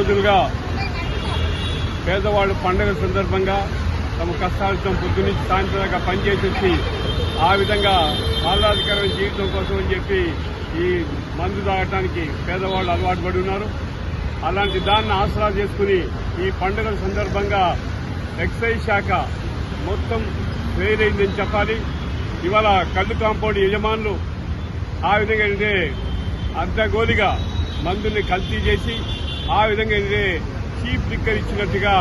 రోజులుగా పేదవాళ్ళు పండుగ సందర్భంగా తమ కష్టాలతో పొద్దు నుంచి సాయంత్రం దాకా పనిచేసి వచ్చి ఆ విధంగా ఆహ్లాదకరమైన జీవితం కోసం అని చెప్పి ఈ మందు తాగటానికి పేదవాళ్ళు అలవాటు పడి ఉన్నారు. అలాంటి దాన్ని ఆసరా చేసుకుని ఈ పండుగల సందర్భంగా ఎక్సైజ్ శాఖ మొత్తం వేరైందని చెప్పాలి. ఇవాళ కళ్ళు కాంపౌండ్ యజమానులు ఆ విధంగా అంటే అర్ధగోలిగా మందుల్ని కల్తీ చేసి ఆ విధంగా ఇది చీప్ లిక్కర్ ఇచ్చినట్టుగా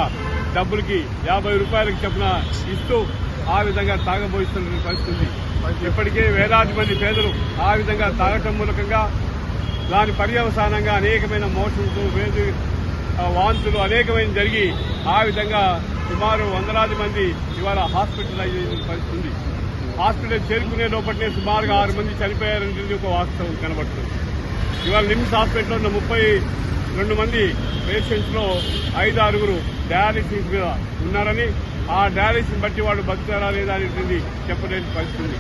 డబ్బులకి యాభై రూపాయలకు చొప్పున ఇస్తూ ఆ విధంగా తాగబోయిస్తున్న పరిస్థితి. ఇప్పటికే వేలాది మంది పేదలు ఆ విధంగా తాగటం మూలకంగా దాని పర్యవసానంగా అనేకమైన మోషన్లు వేది వాంతులు అనేకమైన జరిగి ఆ విధంగా సుమారు వందలాది మంది ఇవాళ హాస్పిటలైజ్ అయిన పరిస్థితి. హాస్పిటల్ చేరుకునే లోపలనే సుమారుగా ఆరు మంది చనిపోయారనేది ఒక వాస్తవం కనబడుతుంది. ఇవాళ నిమ్స్ హాస్పిటల్లో ఉన్న ముప్పై రెండు మంది పేషెంట్స్లో ఐదు ఆరుగురు డయాలసిస్ మీద ఉన్నారని ఆ డయాలసిస్ బట్టి వాళ్ళు బతుకుతారా లేదా అనేది చెప్పలేని పరిస్థితి ఉంది.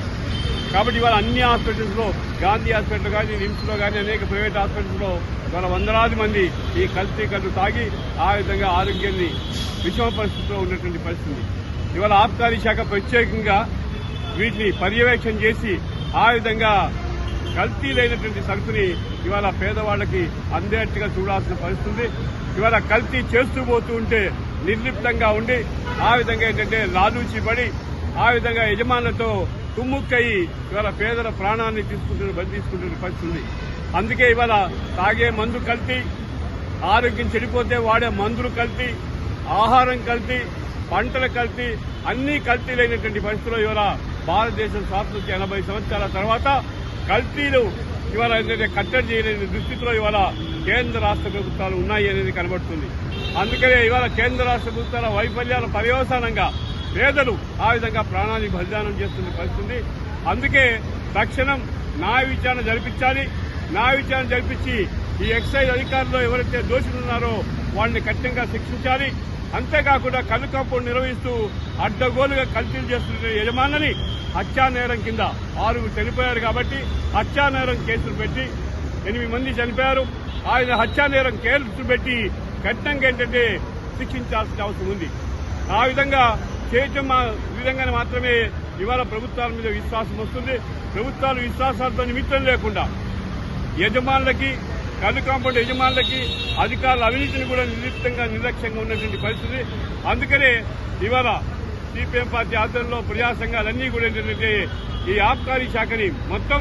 కాబట్టి ఇవాళ అన్ని హాస్పిటల్స్లో గాంధీ హాస్పిటల్ కానీ నిమ్స్లో కానీ అనేక ప్రైవేట్ హాస్పిటల్స్లో ఇవాళ వందలాది మంది ఈ కల్తీ కళ్ళు తాగి ఆ విధంగా ఆరోగ్యాన్ని విషమ పరిస్థితిలో ఉన్నటువంటి పరిస్థితి ఇవాళ ఆబ్కారీ శాఖ ప్రత్యేకంగా వీటిని పర్యవేక్షణ చేసి ఆ విధంగా కల్తీ లేనటువంటి సరుకుని ఇవాళ పేదవాళ్ళకి అందేట్టుగా చూడాల్సిన పరిస్థితి ఇవాళ కల్తీ చేస్తూ పోతూ ఉంటే నిర్లిప్తంగా ఉండి ఆ విధంగా ఏంటంటే లాలూచి పడి ఆ విధంగా యజమానులతో తుమ్ముక్కయి ఇవాళ పేదల ప్రాణాన్ని తీసుకుంటున్న బలి తీసుకుంటున్న పరిస్థితి ఉంది. అందుకే ఇవాళ తాగే మందు కల్తీ ఆరోగ్యం చెడిపోతే వాడే మందులు కల్తీ ఆహారం కల్తీ పంటల కల్తీ అన్ని కల్తీలైనటువంటి పరిస్థితుల్లో ఇవాళ భారతదేశం స్వాతంత్రం ఎనభై సంవత్సరాల తర్వాత కల్తీలు ఇవాళ ఏంటంటే కట్టడి చేయలేని దుస్థితిలో ఇవాళ కేంద్ర రాష్ట్ర ప్రభుత్వాలు ఉన్నాయి అనేది కనబడుతుంది. అందుకనే ఇవాళ కేంద్ర రాష్ట్ర ప్రభుత్వాల వైఫల్యాల పర్యవసానంగా పేదలు ఆ విధంగా ప్రాణాన్ని బలిదానం చేస్తున్న పరిస్థితి అందుకే తక్షణం న్యాయ విచారణ జరిపించాలి. న్యాయ విచారణ జరిపించి ఈ ఎక్సైజ్ అధికారులు ఎవరైతే దోషులున్నారో వాడిని వాళ్ళని కఠినంగా శిక్షించాలి. అంతేకాకుండా కళ్ళు నిర్వహిస్తూ అడ్డగోలుగా కల్తీలు చేస్తున్న యజమానులని హత్యా నేరం కింద ఆరుగురు చనిపోయారు కాబట్టి హత్యా నేరం కేసులు పెట్టి ఎనిమిది మంది చనిపోయారు. ఆయన హత్యా నేరం కేసులు పెట్టి కఠినంగా ఏంటంటే శిక్షించాల్సిన అవసరం ఉంది. ఆ విధంగా చేయటం మా- ఈ విధంగానే మాత్రమే ఇవాళ ప్రభుత్వాల మీద విశ్వాసం వస్తుంది. ప్రభుత్వాలు విశ్వాసాలతో నిమిత్తం లేకుండా యజమానులకి కళ్ళు కాంపౌండ్ యజమానులకి అధికారుల అవినీతిని కూడా నిర్లిప్తంగా నిర్లక్ష్యంగా ఉన్నటువంటి పరిస్థితి. అందుకనే ఇవాళ సిపిఎం పార్టీ ఆధ్వర్యంలో ప్రజా సంఘాలన్నీ కూడా ఏంటంటే ఈ ఆబ్కారీ శాఖని మొత్తం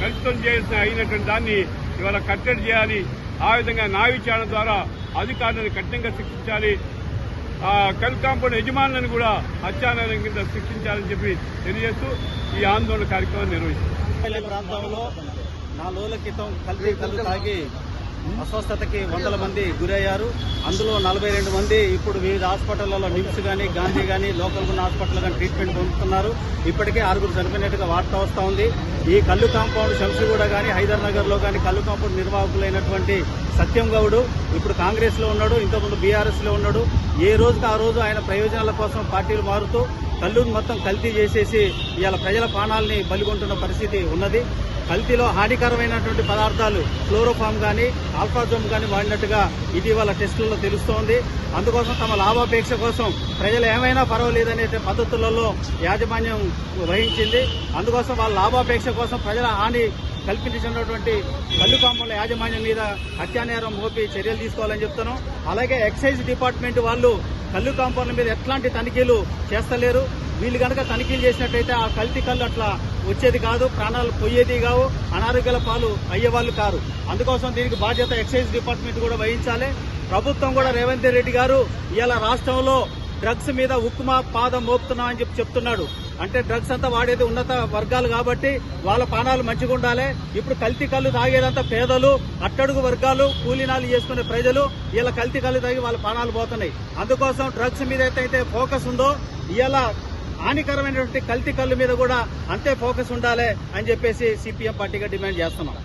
కలుషితం చేయాల్సిన అయినటువంటి దాన్ని ఇవాళ కట్టడి చేయాలి. ఆ విధంగా నావిచారణ ద్వారా అధికారులను కఠినంగా శిక్షించాలి. కల్ కాంపౌండ్ యజమానులను కూడా హత్యానేరం కింద శిక్షించాలని చెప్పి తెలియజేస్తూ ఈ ఆందోళన కార్యక్రమం నిర్వహిస్తారు ప్రాంతంలో నాలుగు రోజుల క్రితం కల్తీ కళ్ళు తాగి అస్వస్థతకి వందల మంది గురయ్యారు. అందులో నలభై రెండు మంది ఇప్పుడు వివిధ హాస్పిటళ్ళలో నిమ్స్ కానీ గాంధీ కానీ లోకల్ ఉన్న హాస్పిటల్ కానీ ట్రీట్మెంట్ పొందుతున్నారు. ఇప్పటికే ఆరుగురు చనిపోయినట్టుగా వార్త వస్తూ ఉంది. ఈ కళ్ళు కాంపౌండ్ శంషిగూడ కానీ హైదర్ కానీ లో కళ్ళు కాంపౌండ్ నిర్వాహకులైనటువంటి సత్యం గౌడు ఇప్పుడు కాంగ్రెస్లో ఉన్నాడు. ఇంతకుముందు బీఆర్ఎస్లో ఉన్నాడు. ఏ రోజుకి ఆ రోజు ఆయన ప్రయోజనాల కోసం పార్టీలు మారుతూ కల్లూరు మొత్తం కల్తీ చేసేసి ఇవాళ ప్రజల ప్రాణాలని బలిగొంటున్న పరిస్థితి ఉన్నది. కల్తీలో హానికరమైనటువంటి పదార్థాలు క్లోరోఫామ్ కానీ ఆల్ఫాజోమ్ కానీ వాడినట్టుగా ఇటీవల టెస్టులలో తెలుస్తోంది. అందుకోసం తమ లాభాపేక్ష కోసం ప్రజలు ఏమైనా పర్వాలేదనే పద్ధతులలో యాజమాన్యం వహించింది. అందుకోసం వాళ్ళ లాభాపేక్ష కోసం ప్రజల హాని కల్పించినటువంటి కల్లు కాంపౌండ్ల యాజమాన్యం మీద హత్యానేరం మోపి చర్యలు తీసుకోవాలని చెప్తున్నాం. అలాగే ఎక్సైజ్ డిపార్ట్మెంట్ వాళ్ళు కళ్ళు కాంపౌండ్ల మీద ఎట్లాంటి తనిఖీలు చేస్తలేరు. వీళ్ళు కనుక తనిఖీలు చేసినట్టయితే ఆ కల్తీ కళ్ళు అట్లా వచ్చేది కాదు ప్రాణాలు పోయేది కావు అనారోగ్యాల పాలు అయ్యేవాళ్ళు కారు. అందుకోసం దీనికి బాధ్యత ఎక్సైజ్ డిపార్ట్మెంట్ కూడా వహించాలి. ప్రభుత్వం కూడా రేవంత్ రెడ్డి గారు ఇవాళ రాష్ట్రంలో డ్రగ్స్ మీద ఉక్కుమా పాదం మోపుతున్నామని చెప్పి చెప్తున్నాడు. అంటే డ్రగ్స్ అంతా వాడేది ఉన్నత వర్గాలు కాబట్టి వాళ్ళ పానాలు మంచిగా ఉండాలి. ఇప్పుడు కల్తీ కళ్ళు తాగేదంతా పేదలు అట్టడుగు వర్గాలు కూలీనాలు చేసుకునే ప్రజలు ఇలా కల్తీ కళ్ళు తాగి వాళ్ళ పానాలు పోతున్నాయి. అందుకోసం డ్రగ్స్ మీద అయితే ఫోకస్ ఉందో ఇలా హానికరమైనటువంటి కల్తీ కళ్ళు మీద కూడా అంతే ఫోకస్ ఉండాలి అని చెప్పేసి సిపిఎం పార్టీగా డిమాండ్ చేస్తున్నాం.